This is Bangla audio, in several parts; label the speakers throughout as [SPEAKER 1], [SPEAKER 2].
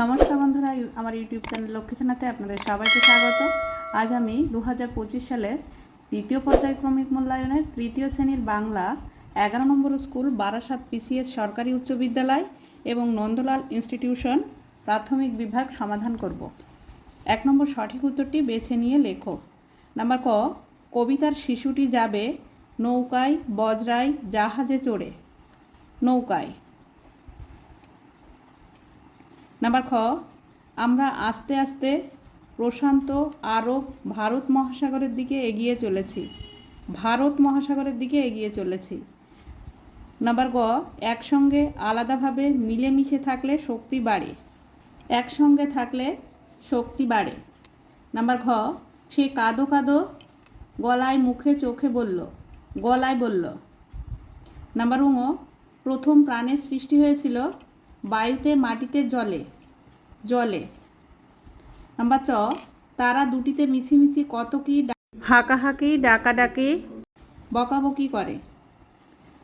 [SPEAKER 1] নমস্কার বন্ধুরা আমার ইউটিউব চ্যানেল লক্ষ্মীছানাতে আপনাদের সবাইকে স্বাগত। আজ আমি দু হাজার পঁচিশ সালের দ্বিতীয় পর্যায়ক্রমিক মূল্যায়নে তৃতীয় শ্রেণির বাংলা এগারো নম্বর স্কুল বারাসাত পিসিএস সরকারি উচ্চ বিদ্যালয় এবং নন্দলাল ইনস্টিটিউশন প্রাথমিক বিভাগ সমাধান করব। এক নম্বর সঠিক উত্তরটি বেছে নিয়ে লেখো। নাম্বার ক, কবিতার শিশুটি যাবে নৌকায়, বজরায়, জাহাজে চড়ে। নৌকায়। নাম্বার খ, আমরা আস্তে আস্তে প্রশান্ত আরব ভারত মহাসাগরের দিকে এগিয়ে চলেছি। ভারত মহাসাগরের দিকে এগিয়ে চলেছি। নাম্বার গ, একসঙ্গে আলাদাভাবে মিলেমিশে থাকলে শক্তি বাড়ে। একসঙ্গে থাকলে শক্তি বাড়ে। নাম্বার ঘ, সে কাঁদো কাঁদো গলায় মুখে চোখে বলল, গলায় বলল। নাম্বার উঙ প্রথম প্রাণের সৃষ্টি হয়েছিল বায়ুতে মাটিতে জলে। জলে। নাম্বার চ তারা দুটিতে মিছিমিছি কত কি হাঁকাহাঁকি ডাকাডাকি। বকাবকি করে।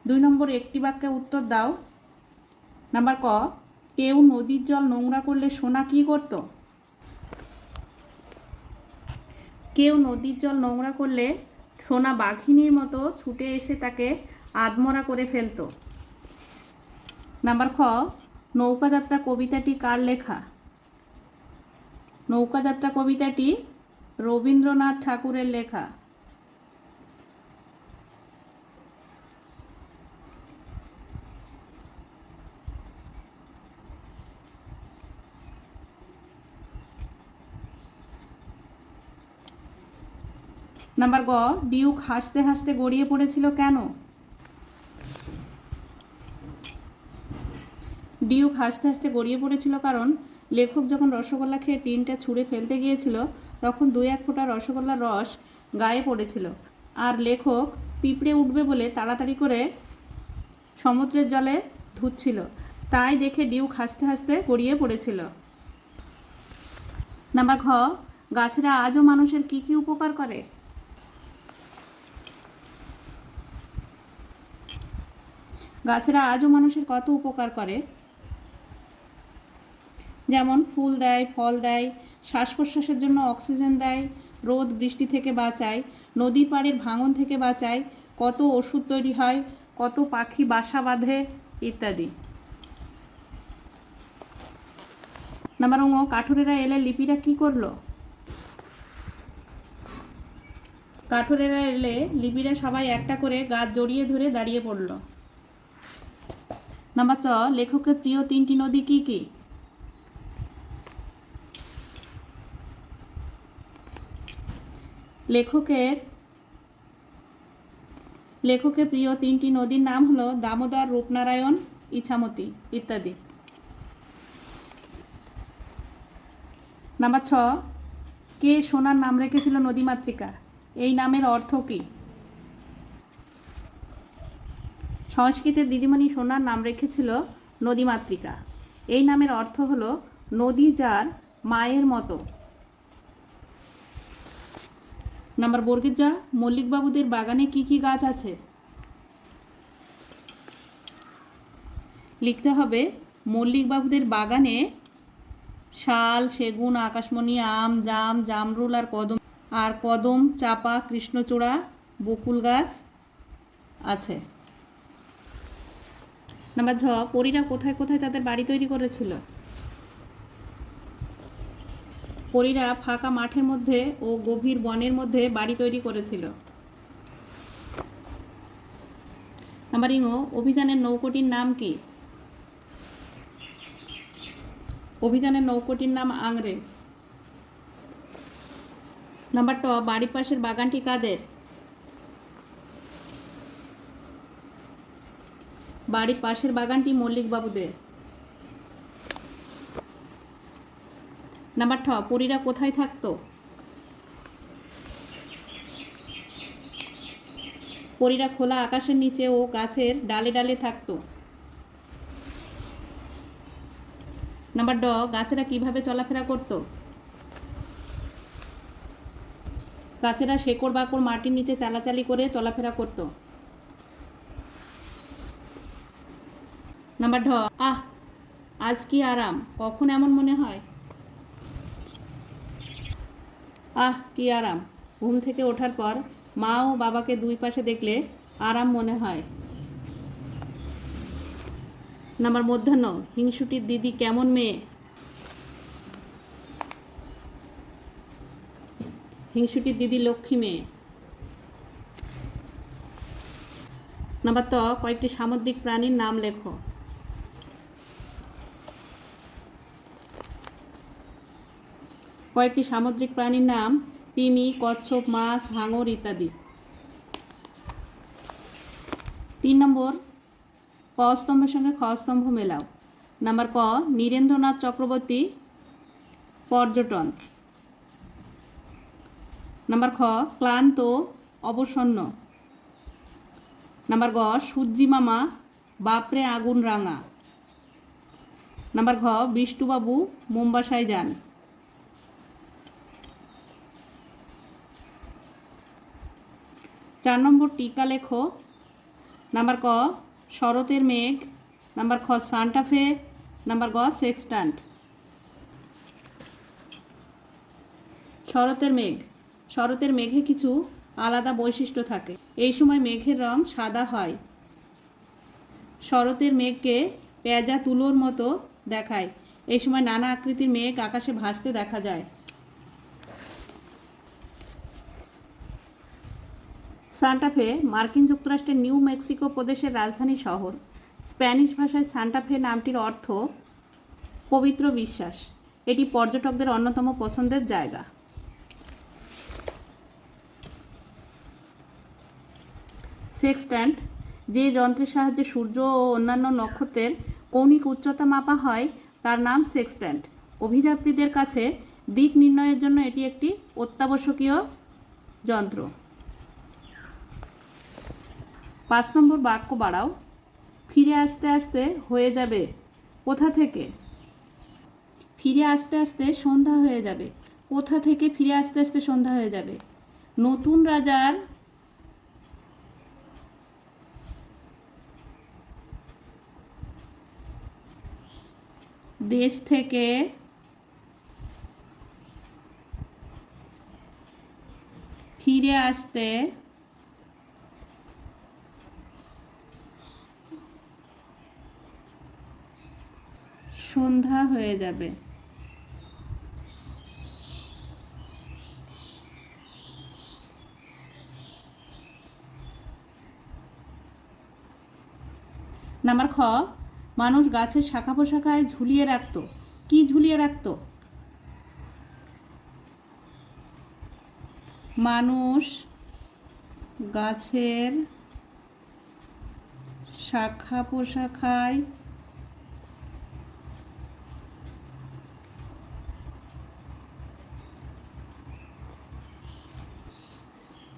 [SPEAKER 1] দুই নম্বর একটি বাক্যে উত্তর দাও। নাম্বার ক কেউ নদীর জল নোংরা করলে সোনা কি করতো? কেউ নদীর জল নোংরা করলে সোনা বাঘিনীর মতো ছুটে এসে তাকে আদমরা করে ফেলতো। নাম্বার খ নৌকাযাত্রা কবিতাটি কার লেখা? নৌকাযাত্রা কবিতাটি রবীন্দ্রনাথ ঠাকুরের লেখা। নাম্বার গ, ডিউক হাসতে হাসতে গড়িয়ে পড়েছিল কেন? ডিউক হাসতে হাসতে গড়িয়ে পড়েছিল কারণ লেখক যখন রসগোল্লা খেয়ে টিনটা ছুঁড়ে ফেলতে গিয়েছিল, তখন দুই এক ফোঁটা রসগোল্লার রস গায়ে পড়েছিল। আর লেখক পিঁপড়ে উঠবে বলে তাড়াতাড়ি করে সমুদ্রের জলে ধুচ্ছিল। তাই দেখে ডিউক হাসতে হাসতে গড়িয়ে পড়েছিল। নাম্বার ঘ, গাছেরা আজও মানুষের কি কি উপকার করে? গাছেরা আজও মানুষের কত উপকার করে? যেমন ফুল দেয়, ফল দেয় শ্বাস প্রশ্বাসের জন্য অক্সিজেন দেয়, রোদ বৃষ্টি থেকে বাঁচায়, নদীর পাড়ের ভাঙন থেকে বাঁচায়, কত ওষুধ তৈরি হয়, কত পাখি বাসা বাঁধে, ইত্যাদি। নাম্বার ও কাঠুরেরা এলে লিপিরা কি করল? কাঠুরেরা এলে লিপিরা সবাই একটা করে গাছ জড়িয়ে ধরে দাঁড়িয়ে পড়ল। নাম্বার চ লেখকের প্রিয় তিনটি নদী কি কি? লেখকের লেখকের প্রিয় তিনটি নদীর নাম হলো দামোদর, রূপনারায়ণ, ইছামতি ইত্যাদি। নাম্বার ছ, কে সোনার নাম রেখেছিল নদীমাতৃকা? এই নামের অর্থ কী? সংস্কৃতের দিদিমণি সোনার নাম রেখেছিল নদীমাতৃকা। এই নামের অর্থ হলো নদী যার মায়ের মতো। নাম্বার বর্গের যা মল্লিকবাবুদের বাগানে কি কি গাছ আছে? লিখতে হবে, মল্লিকবাবুদের বাগানে শাল, সেগুন, আকাশমণি, আম, জাম, জামরুল আর কদম আর কদম, চাপা, কৃষ্ণচূড়া, বকুল গাছ আছে। নাম্বার ঝ, পরীরা কোথায় কোথায় তাদের বাড়ি তৈরি করেছিল? পরীরা ফাঁকা মাঠের মধ্যে ও গভীর বনের মধ্যে বাড়ি তৈরি করেছিল। নাম্বার ইঙো অভিযানের নৌকোটির নাম কি? অভিযানের নৌকোটির নাম আংরে। নাম্বার ট, বাড়ির পাশের বাগানটি কাদের? বাড়ির পাশের বাগানটি মল্লিক নাম্বার ঠ, পরীরা কোথায় থাকতো? পরীরা খোলা আকাশের নিচে ও গাছের ডালে ডালে থাকতো। নাম্বার ড, গাছেরা কীভাবে চলাফেরা করতো? গাছেরা শেকড় বাকড় মাটির নিচে চালাচালি করে চলাফেরা করতো। নাম্বার ঢ, আহ, আজ কি আরাম? কখন এমন মনে হয়? আহ, কি আরাম। ঘুম থেকে ওঠার পর মা ও বাবাকে দুই পাশে দেখলে আরাম মনে হয়। নাম্বার মধ্যাহ্ন, হিংসুটির দিদি কেমন মেয়ে? হিংসুটির দিদি লক্ষ্মী মেয়ে। নাম্বার ত, কয়েকটি সামুদ্রিক প্রাণীর নাম লেখো। কয়েকটি সামুদ্রিক প্রাণীর নাম তিমি, কচ্ছপ, মাছ, হাঙর ইত্যাদি। তিন নম্বর, ক স্তম্ভের সঙ্গে খ স্তম্ভ মেলাও। নাম্বার ক, নীরেন্দ্রনাথ চক্রবর্তী পর্যটন। নাম্বার খ, ক্লান্ত, অবসন্ন। নাম্বার গ, সূর্যি মামা, বাপরে আগুন রাঙা। নাম্বার ঘ বিষ্টুবাবু মুম্বাসায় যান। চার নম্বর টিকা লেখো। নাম্বার ক, শরতের মেঘ। নাম্বার খ, সান্টাফে। নাম্বার গ সেক্সট্যান্ট শরতের মেঘ। শরতের মেঘে কিছু আলাদা বৈশিষ্ট্য থাকে। এই সময় মেঘের রং সাদা হয়। শরতের মেঘকে পেঁজা তুলোর মতো দেখায়। এই সময় নানা আকৃতির মেঘ আকাশে ভাসতে দেখা যায়। সান্টাফে মার্কিন যুক্তরাষ্ট্রের নিউ মেক্সিকো প্রদেশের রাজধানী শহর। স্প্যানিশ ভাষায় সান্টাফে নামটির অর্থ পবিত্র বিশ্বাস। এটি পর্যটকদের অন্যতম পছন্দের জায়গা। সেক্সট্যান্ট, যে যন্ত্রের সাহায্যে সূর্য ও অন্যান্য নক্ষত্রের কৌণিক উচ্চতা মাপা হয়, তার নাম সেক্সট্যান্ট। অভিযাত্রীদের কাছে দিক নির্ণয়ের জন্য এটি একটি অত্যাবশ্যকীয় যন্ত্র। পাঁচ নম্বর বাক্য বাড়াও। ফিরে আসতে আসতে হয়ে যাবে। কোথা থেকে? ফিরে আসতে আসতে সন্ধ্যা হয়ে যাবে। কোথা থেকে ফিরে আসতে আসতে সন্ধ্যা হয়ে যাবে? নতুন রাজার দেশ থেকে ফিরে আসতে সন্ধ্যা হয়ে যাবে। নাম্বার খ, মানুষ গাছের শাখা পোশাখায় ঝুলিয়ে রাখতো। কি ঝুলিয়ে রাখতো? মানুষ গাছের শাখা পোশাখায়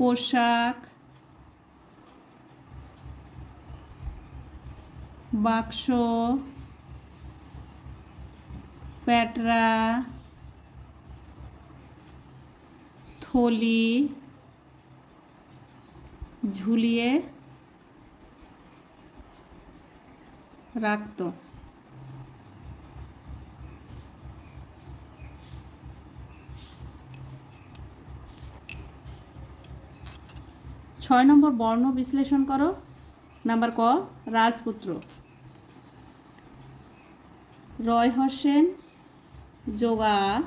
[SPEAKER 1] পোশাক বাক্স প্যাটরা থলি ঝুলিয়ে রাখতো। ছয় নম্বর বর্ণ বিশ্লেষণ করো। নাম্বার ক, রাজপুত্র। রয় হোসেন, যোগা।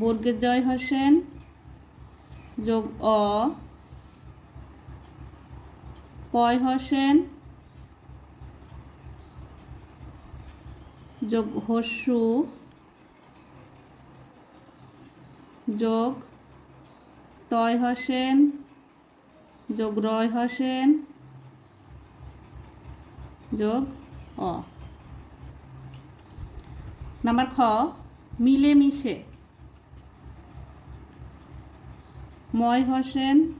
[SPEAKER 1] বর্গের জয় হোসেন, যোগ অ। পয় হোসেন, যোগ হস্যু, যোগ তয় হোসেন, যোগ রয় হোসেন, যোগ অ। নাম্বার খ, মিলেমিশে। ময় হোসেন,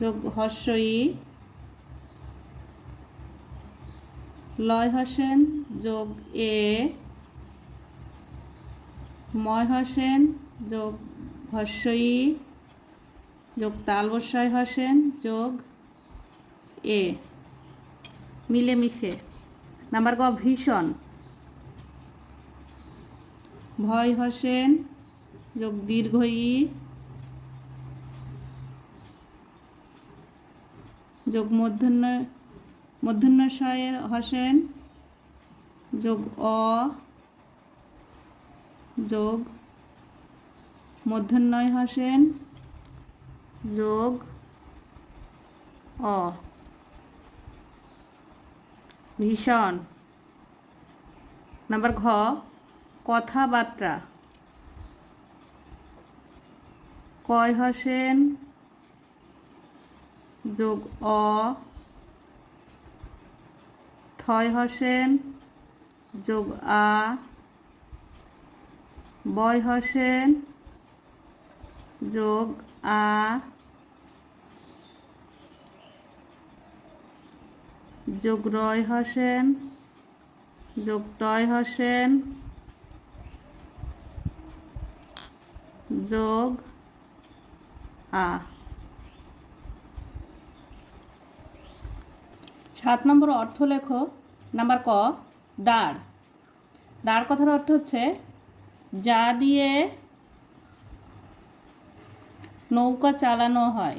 [SPEAKER 1] যোগ হর্ষই লয় হোসেন, যোগ এ। ময় হোসেন, যোগ হর্ষই, যোগ তালবস্যয় হোসেন যোগ এ, মিলেমিশে। নাম্বার গ, ভীষণ। ভয় হসেন যোগ দীর্ঘ ই যোগ মধ্যাহ্ন, মধ্যাহ্নশয়ের হসেন যোগ অ, যোগ মধ্যাহ্নয় হসেন, যোগ, অ। ভীষণ। নাম্বার ঘ, কথাবার্তা। কয় হসেন, যোগ, অ। থয় হসেন, যোগ, আ। বয় হসেন যোগ আ যোগ রয় হসেন, যোগ তয় হসেন, যোগ আ। সাত নম্বর অর্থ লেখো, নাম্বার ক, দাঁড়। দাঁড় কথার অর্থ হচ্ছে, যা দিয়ে নৌকা চালানো হয়।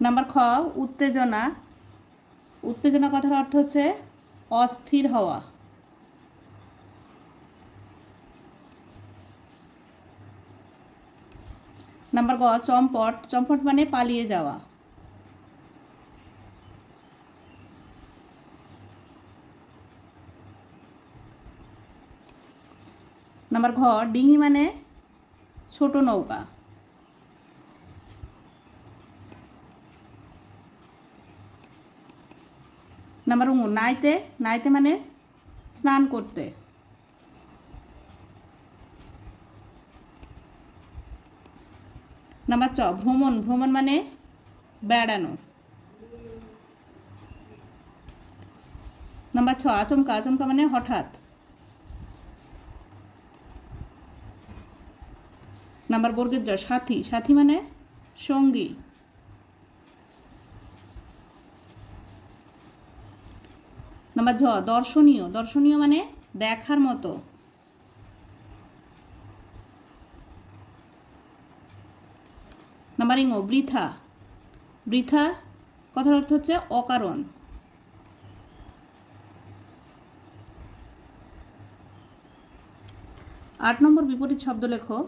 [SPEAKER 1] নাম্বার খ, উত্তেজনা। উত্তেজনা কথার অর্থ হচ্ছে অস্থির হওয়া। নাম্বার গ, চম্পট। চম্পট মানে পালিয়ে যাওয়া। নাম্বার ঘ, ডিঙি মানে ছোট নৌকা। নাম্বার উ নাইতে নাইতে মানে স্নান করতে। নাম্বার চ, ভ্রমণ ভ্রমণ মানে বেড়ানো। নাম্বার ছ, আচমকা আচমকা মানে হঠাৎ। নাম্বার বর্গের জ সাথী সাথী মানে সঙ্গী। নাম্বার ঝ, দর্শনীয় দর্শনীয় মানে দেখার মতো। নাম্বার ইংও, বৃথা। বৃথা কথার অর্থ হচ্ছে অকারণ। আট নম্বর বিপরীত শব্দ লেখো।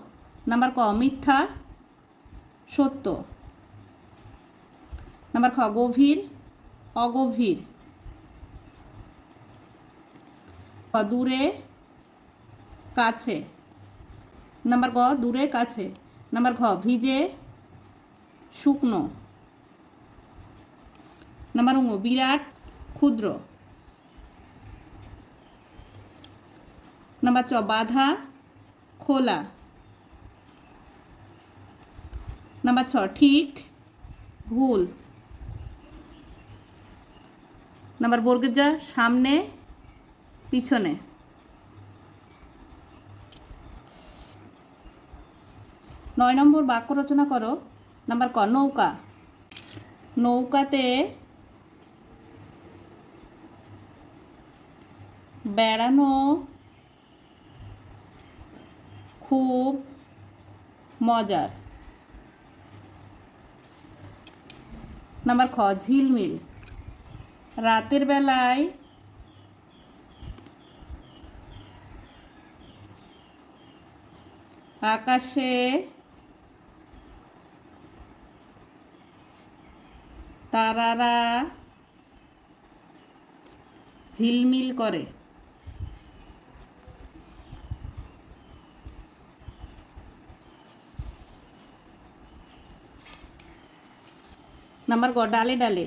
[SPEAKER 1] নাম্বার ক, মিথ্যা, সত্য। নাম্বার খ, গভীর, অগভীর। ক, দূরে, কাছে। নাম্বার গ দূরে, কাছে। নাম্বার ঘ ভিজে, শুকনো। নাম্বার উঙ্গ বিরাট, ক্ষুদ্র। নাম্বার চ, বাধা, খোলা। নাম্বার ছ ঠিক, ভুল। নাম্বার বর্গের সামনে, পিছনে। নয় নম্বর বাক্য রচনা করো। নাম্বার ক নৌকা। নৌকাতে বেড়ানো খুব মজার। নাম্বার খ ঝিলমিল রাতের বেলায় আকাশে তারারা ঝিলমিল করে। নাম্বার গ ডালে ডালে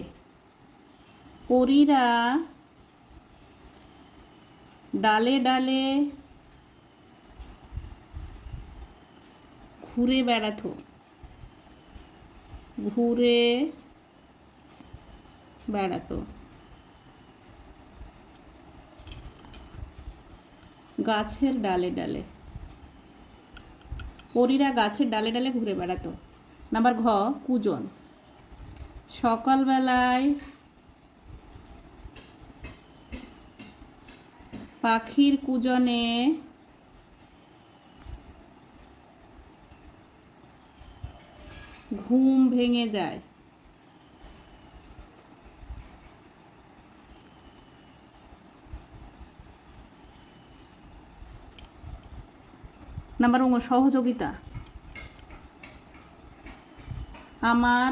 [SPEAKER 1] পরীরা ডালে ডালে ঘুরে বেড়াতো ঘুরে বেড়াতো গাছের ডালে ডালে পরীরা গাছের ডালে ডালে ঘুরে বেড়াতো নাম্বার ঘ কুজন সকালবেলায় পাখির কুজনে ঘুম ভেঙে যায়। নাম্বার সহযোগিতা। আমার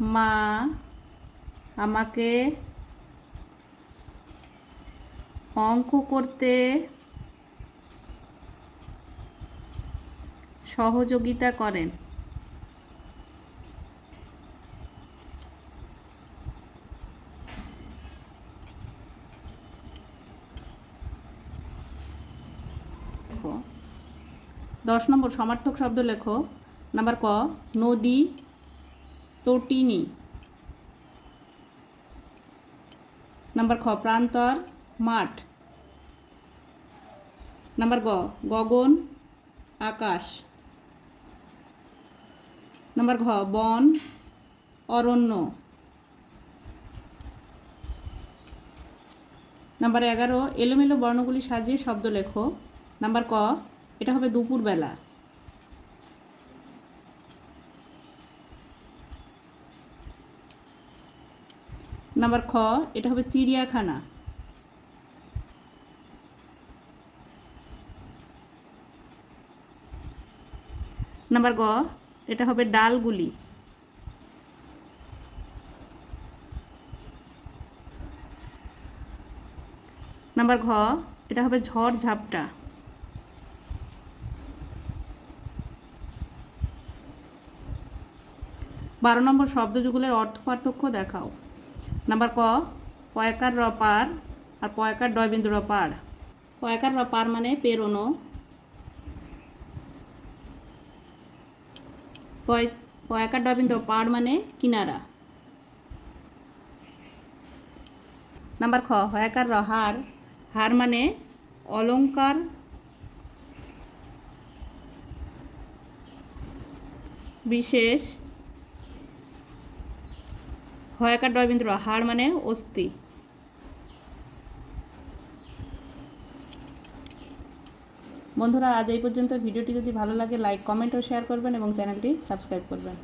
[SPEAKER 1] মা আমাকে অঙ্ক করতে সহযোগিতা করেন। দশ নম্বর সমার্থক শব্দ লেখো। নাম্বার ক নদী তটিনী নাম্বার খ, প্রান্তর, মাঠ। নাম্বার গ, গগন, আকাশ। নাম্বার ঘ, বন, অরণ্য। নাম্বার এগারো, এলোমেলো বর্ণগুলি সাজিয়ে শব্দ লেখো। নাম্বার ক, এটা হবে দুপুরবেলা। নাম্বার খ, এটা হবে চিড়িয়াখানা। নাম্বার গ, এটা হবে ডালগুলি। নাম্বার ঘ, এটা হবে ঝড় ঝাপটা। বারো নম্বর শব্দযুগলের অর্থ পার্থক্য দেখাও। নাম্বার ক পয়কার র পার আর পয়কার ডয়বিন্দু র পার পয়কার র পার মানে পেরোনো। পয় পয়াকার ডয়বিন্দু পার মানে কিনারা। নাম্বার খ হয়াকার র হার হার মানে অলংকার বিশেষ হয়াকার ডয়বিন্দু র হাড় মানে অস্থি। বন্ধুরা, আজ এই পর্যন্ত। ভিডিওটি যদি ভালো লাগে, লাইক, কমেন্ট ও শেয়ার করবেন এবং চ্যানেলটি সাবস্ক্রাইব করবেন।